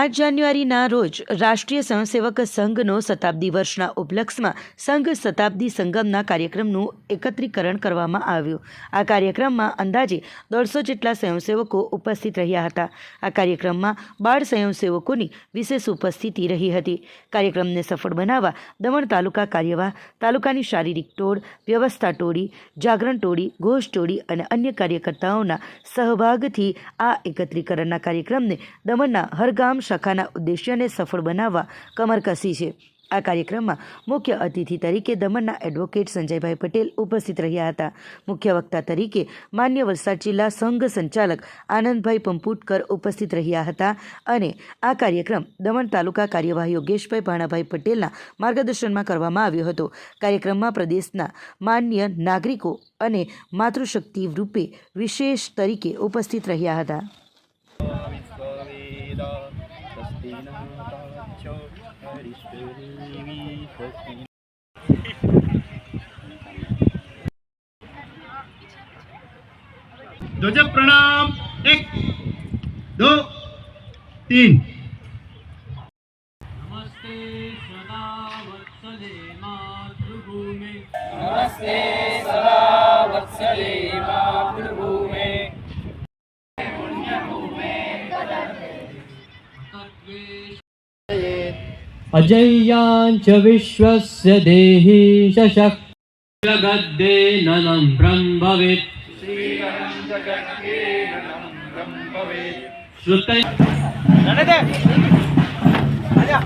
પાંચ જાન્યુઆરીના રોજ રાષ્ટ્રીય સ્વયંસેવક સંઘનો શતાબ્દી વર્ષના ઉપલક્ષમાં સંઘ શતાબ્દી સંગમના કાર્યક્રમનું એકત્રીકરણ કરવામાં આવ્યું. આ કાર્યક્રમમાં અંદાજે દોઢસો જેટલા સ્વયંસેવકો ઉપસ્થિત રહ્યા હતા. આ કાર્યક્રમમાં બાળ સ્વયંસેવકોની વિશેષ ઉપસ્થિતિ રહી હતી. કાર્યક્રમને સફળ બનાવવા દમણ તાલુકા કાર્યવાહ, તાલુકાની શારીરિક ટોળ, વ્યવસ્થા ટોળી, જાગરણ ટોળી, ઘોષ ટોળી અને અન્ય કાર્યકર્તાઓના સહભાગથી આ એકત્રીકરણના કાર્યક્રમને દમણના હરગામ શાખાના ઉદ્દેશ્યને સફળ બનાવવા કમર કસી છે. આ કાર્યક્રમમાં મુખ્ય અતિથિ તરીકે દમણના એડવોકેટ સંજયભાઈ પટેલ ઉપસ્થિત રહ્યા હતા. મુખ્ય વક્તા તરીકે માન્ય વલસાડ જિલ્લા સંઘ સંચાલક આનંદભાઈ પંપુટકર ઉપસ્થિત રહ્યા હતા અને આ કાર્યક્રમ દમણ તાલુકા કાર્યવાહ યોગેશભાઈ ભાણાભાઈ પટેલના માર્ગદર્શનમાં કરવામાં આવ્યો હતો. કાર્યક્રમમાં પ્રદેશના માન્ય નાગરિકો અને માતૃશક્તિ રૂપે વિશેષ તરીકે ઉપસ્થિત રહ્યા હતા. ધ્વજ પ્રણામ એક દો તીન. નમસ્તે સદા વત્સલે માતૃભૂમિ. નમસ્તે. अजय्याञ्च विश्वस्य देहि शशक् जगद्देननं ब्रह्मवेत् श्रुतै जय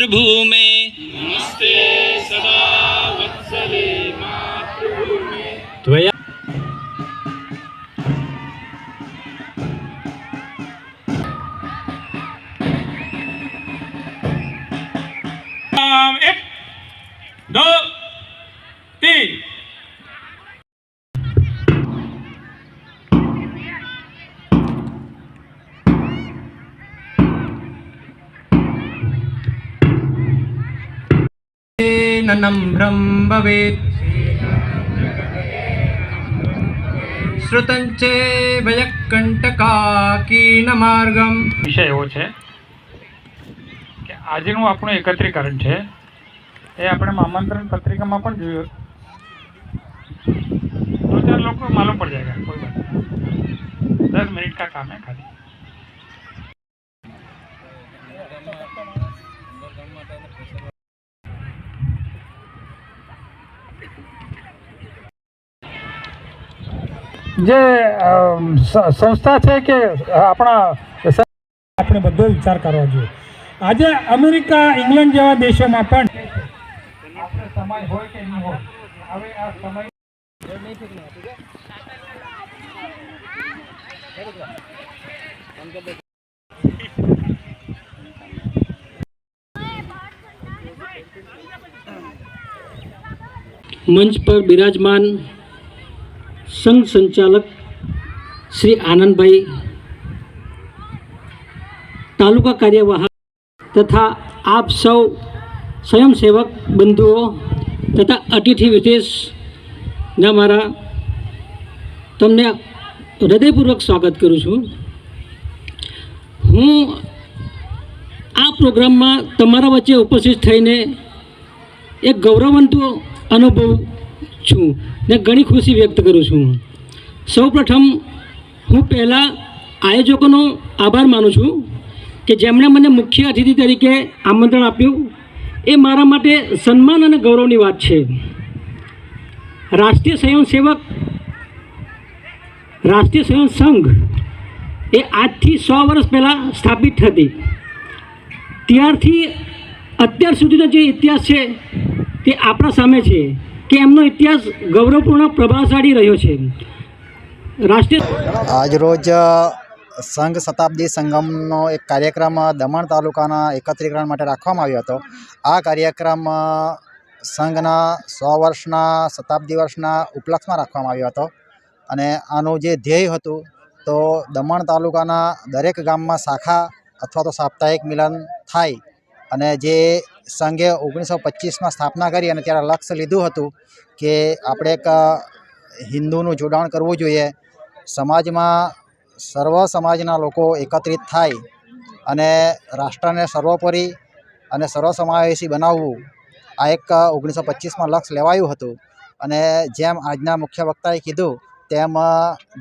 മാതൃഭൂമേ ननं ब्रह्मवेत् श्रुतञ्चे भयकण्टकाकीनमार्गम् વિષય એવો છે કે આજનું આપણું એકત્રીકરણ છે એ આપણે આમંત્રણ પત્રિકામાં પણ જોયું दो चार लोग को मालूम पड़ जाएगा कोई बात नहीं दस मिनट का काम જે સંસ્થા છે કે આપણા આપણે બધો વિચાર કરવો જોઈએ. આજે અમેરિકા, ઇંગ્લેન્ડ જેવા દેશોમાં પણ સમય હોય કે નહીં હોય હવે આ સમય મંચ પર બિરાજમાન સંઘ સંચાલક શ્રી આનંદભાઈ તાલુકા કાર્યવાહક તથા આપ સૌ સ્વયંસેવક બંધુઓ તથા અતિથિ વિશેષના મારા તમને હૃદયપૂર્વક સ્વાગત કરું છું. હું આ પ્રોગ્રામમાં તમારા વચ્ચે ઉપસ્થિત થઈને એક ગૌરવંતો અનુભવ છું ને ઘણી ખુશી વ્યક્ત કરું છું. સૌપ્રથમ હું પહેલાં આયોજકોનો આભાર માનું છું કે જેમણે મને મુખ્ય અતિથિ તરીકે આમંત્રણ આપ્યું. એ મારા માટે સન્માન અને ગૌરવની વાત છે. રાષ્ટ્રીય સ્વયંસેવક, રાષ્ટ્રીય સ્વયં સંઘ એ આજથી સો વર્ષ પહેલાં સ્થાપિત થતી ત્યારથી અત્યાર સુધીનો જે ઇતિહાસ છે તે આપણા સામે છે કે એમનો ઇતિહાસ ગૌરવપૂર્ણ પ્રભાવશાળી રહ્યો છે. રાષ્ટ્રીય આજરોજ સંઘ શતાબ્દી સંગમનો એક કાર્યક્રમ દમણ તાલુકાના એકત્રીકરણ માટે રાખવામાં આવ્યો હતો. આ કાર્યક્રમ સંઘના સો વર્ષના, શતાબ્દી વર્ષના ઉપલક્ષમાં રાખવામાં આવ્યો હતો. અને આનું જે ધ્યેય હતું, તો દમણ તાલુકાના દરેક ગામમાં શાખા અથવા તો સાપ્તાહિક મિલન થાય અને જે સંઘે ઓગણીસો પચીસમાં સ્થાપના કરી અને ત્યારે લક્ષ્ય લીધું હતું કે આપણે એક હિન્દુનું જોડાણ કરવું જોઈએ. સમાજમાં સર્વ સમાજના લોકો એકત્રિત થાય અને રાષ્ટ્રને સર્વોપરી અને સર્વસમાવેશી બનાવવું આ એક ઓગણીસો પચીસમાં લક્ષ્ય લેવાયું હતું. અને જેમ આજના મુખ્ય વક્તાએ કીધું, તેમ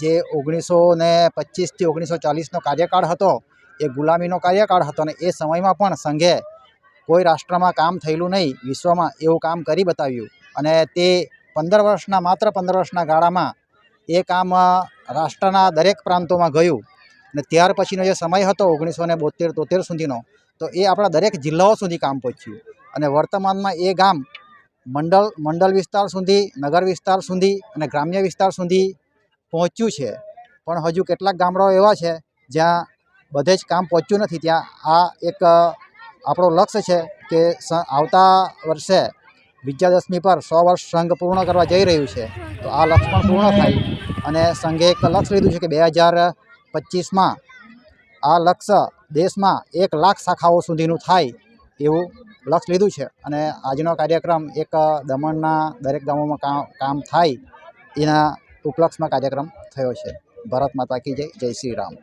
જે ઓગણીસો ને પચીસથી ઓગણીસો ચાલીસનો કાર્યકાળ હતો, એ ગુલામીનો કાર્યકાળ હતો અને એ સમયમાં પણ સંઘે કોઈ રાષ્ટ્રમાં કામ થયેલું નહીં, વિશ્વમાં એવું કામ કરી બતાવ્યું. અને તે પંદર વર્ષના, માત્ર પંદર વર્ષના ગાળામાં એ કામ રાષ્ટ્રના દરેક પ્રાંતોમાં ગયું. અને ત્યાર પછીનો જે સમય હતો, ઓગણીસો ને બોતેર તોતેર સુધીનો, તો એ આપણા દરેક જિલ્લાઓ સુધી કામ પહોંચ્યું. અને વર્તમાનમાં એ ગામ મંડળ મંડળ વિસ્તાર સુધી, નગર વિસ્તાર સુધી અને ગ્રામ્ય વિસ્તાર સુધી પહોંચ્યું છે. પણ હજુ કેટલાક ગામડાઓ એવા છે, જ્યાં બધે જ કામ પહોંચ્યું નથી. ત્યાં આ એક આપણો લક્ષ્ય છે કે આવતા વર્ષે વિજયાદશમી પર સો વર્ષ સંઘ પૂર્ણ કરવા જઈ રહ્યું છે. તો આ લક્ષ્ય પણ પૂર્ણ થાય અને સંઘે એક લક્ષ્ય લીધું છે કે બે હજાર પચીસમાં આ લક્ષ્ય દેશમાં એક લાખ શાખાઓ સુધીનું થાય એવું લક્ષ્ય લીધું છે. અને આજનો કાર્યક્રમ એક દમણના દરેક ગામોમાં કામ કામ થાય એના ઉપલક્ષમાં કાર્યક્રમ થયો છે. ભારત માતા કી જય જય શ્રી રામ.